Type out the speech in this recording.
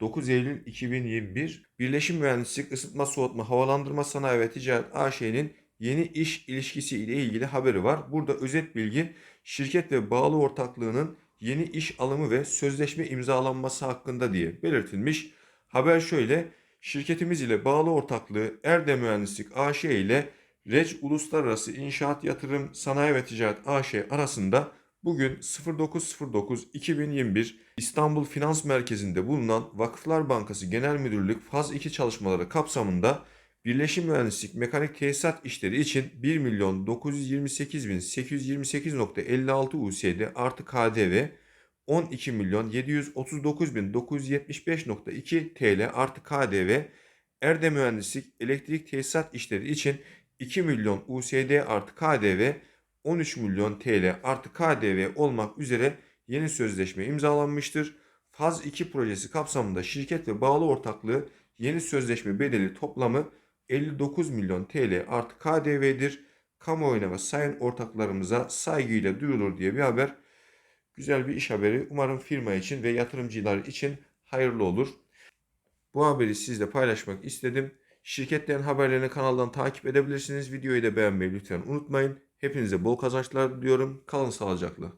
9 Eylül 2021 Birleşim Mühendislik Isıtma Soğutma Havalandırma Sanayi ve Ticaret AŞ'nin yeni iş ilişkisi ile ilgili haberi var. Burada özet bilgi şirket ve bağlı ortaklığının yeni iş alımı ve sözleşme imzalanması hakkında diye belirtilmiş. Haber şöyle şirketimiz ile bağlı ortaklığı Erde Mühendislik AŞ ile Rec Uluslararası İnşaat Yatırım Sanayi ve Ticaret AŞ arasında bugün 09.09.2021 İstanbul Finans Merkezi'nde bulunan Vakıflar Bankası Genel Müdürlük Faz 2 çalışmaları kapsamında Birleşim Mühendislik Mekanik Tesisat işleri için 1 milyon 928.828.56 USD artı KDV 12 milyon 739.975.2 TL artı KDV Erde Mühendislik Elektrik Tesisat işleri için 2 milyon USD artı KDV 13 milyon TL artı KDV olmak üzere yeni sözleşme imzalanmıştır. Faz 2 projesi kapsamında şirket ve bağlı ortaklığı yeni sözleşme bedeli toplamı 59 milyon TL artı KDV'dir. Kamuoyuna ve sayın ortaklarımıza saygıyla duyurulur diye bir haber. Güzel bir iş haberi. Umarım firma için ve yatırımcılar için hayırlı olur. Bu haberi sizle paylaşmak istedim. Şirketlerin haberlerini kanaldan takip edebilirsiniz. Videoyu da beğenmeyi lütfen unutmayın. Hepinize bol kazançlar diliyorum. Kalın sağlıcakla.